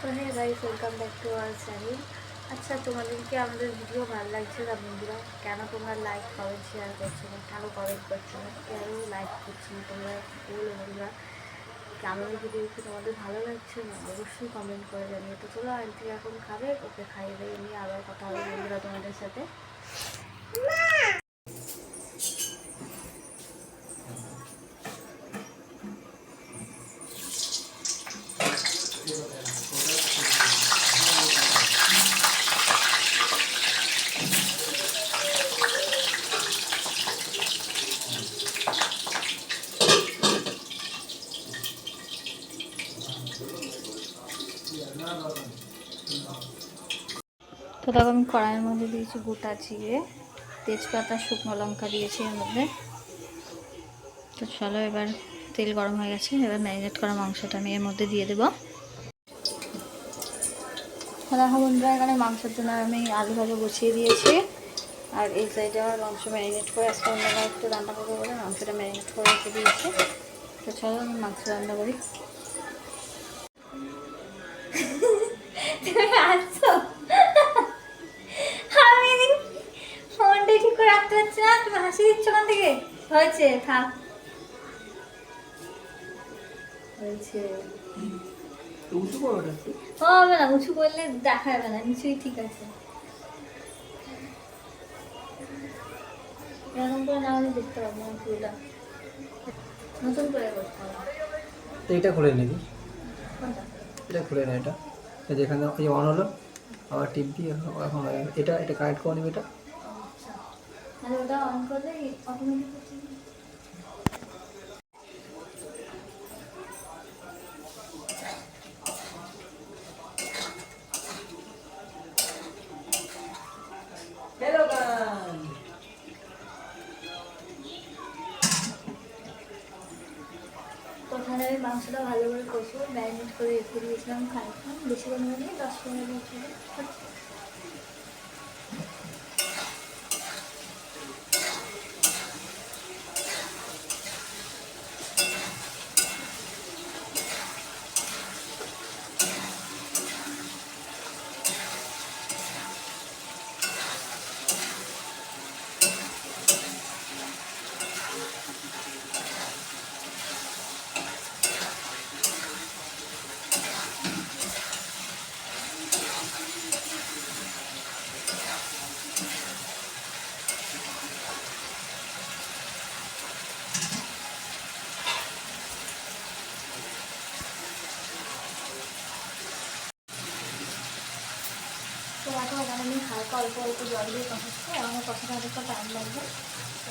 তো ভাই guys welcome back to our channel আচ্ছা তোমাদেরকে আমাদের ভিডিও ভালো লাগছে না বন্ধুরা? কেন তোমরা লাইক কমেন্ট শেয়ার করছ না? কেন কমেন্ট করছ না? কেন লাইক করছ না? তোমরা বলো বন্ধুরা। আমাদের ভিডিও কি তোমাদের ভালো লাগছে না? অবশ্যই কমেন্ট করে জানিয়ে তো চলো আন্টি এখন খাবে, ওকে খাইয়ে দিয়ে নিয়ে আবার কথা হবে বন্ধুরা তোমাদের সাথে। তো তখন আমি কড়াইয়ের মধ্যে দিয়েছি গোটা জিরে, তেজপাতা, শুকনো লঙ্কা দিয়েছি এর মধ্যে। তো চলো এবার তেল গরম হয়ে গেছে, এবার ম্যারিনেট করা মাংসটা আমি এর মধ্যে দিয়ে দেবো। দেখো বন্ধুরা, এখানে মাংসের জন্য আমি আলু ভাজা বসিয়ে দিয়েছি। আর এই সাইডে আমার মাংস ম্যারিনেট করে, আজকে অন্যভাবে একটু রান্না করব বলে মাংসটা ম্যারিনেট করে রেখে দিয়েছি। তো চলো আমি মাংস রান্না করি। হয়েছে থাক। হয়েছে। উঁচু করো ওটা একটু। ও হবে না উঁচু করলে দেখা যাবে না নিচুই ঠিক আছে। এরকম করে না হলে দেখতে পাবো না চুলটা নতুন করে করতে হবে। এটা খুলে নিবি এটা খুলে না এটা। এই যে এই অন হলো আবার টিপ দিয়ে এখন। এটা এটা কানেক্ট করে নিবি এটা। ওটা অন করলে অটোমেটিক তো ওখানে আমি মাংসটা ভালো করে কষবো ম্যারিনেট করে রেখে দিয়েছিলাম খানিক্ষণ বেশি পরিমাণে দশ পনেরো মিনিট তো এখন আমি হালকা অল্প অল্প জল দিয়ে কষাচ্ছি আমার কষাতে অনেকটা টাইম লাগবে তো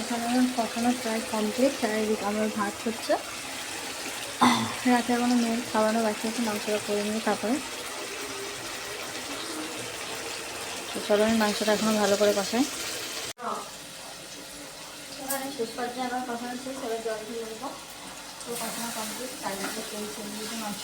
এখানে আমার কখনো প্রায় কমপ্লিট চারিদিকে আমার ভাত হচ্ছে। রাতে এখনও মেয়ের খাওয়ানো বাকি আছে মাংসটা করে নিয়ে তারপরে। চলো, আমি মাংসটা এখনও ভালো করে কষাই। শেষ পর্যায়ে আমার কষানো শেষ এবার জল দিয়ে দেবো তো কষানো কমপ্লিট চারিদিকে তেল ছেড়ে দিয়েছি মাংস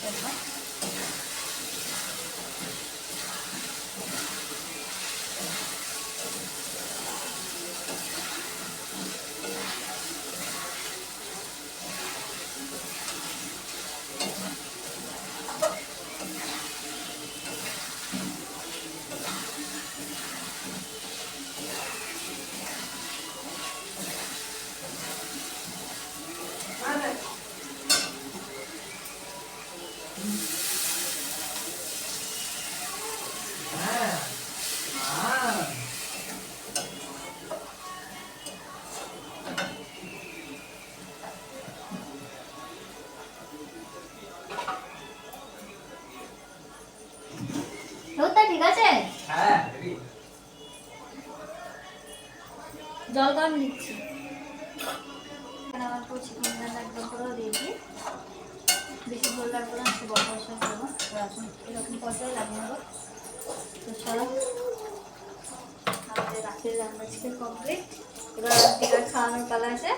ঠিক আছে? হ্যাঁ জল গরম দিচ্ছি। আমার চিকেন রান্না একদম পুরো রেডি বেশি ঝোল লাগবে না একটু বড় বড় করব তো এখন এরকম পর্যায়ে লাগিয়ে নেব। তো চলো। আমাদের রাতের রান্না চিকেন কমপ্লিট এবার রাত্রিকার খাওয়ানোর পালা আছে।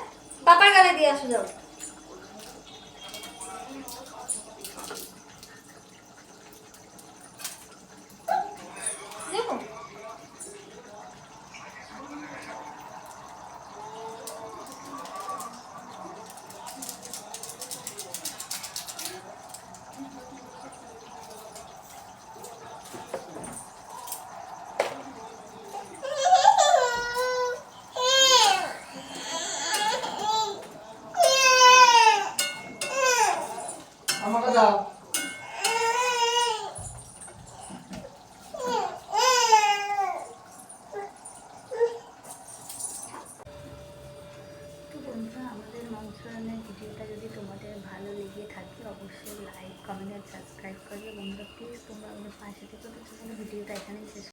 পাপার গালে দিয়ে আসো যাও দেখো আমাকে দাও তো বন্ধুরা আমাদের ভিডিওটা যদি তোমাদের ভালো লেগে থাকে, অবশ্যই লাইক কমেন্ট আর সাবস্ক্রাইব করবে। বন্ধুরা প্লিজ তোমরা আমাদের পাশে থেকে ভিডিওটা এখানেই শেষ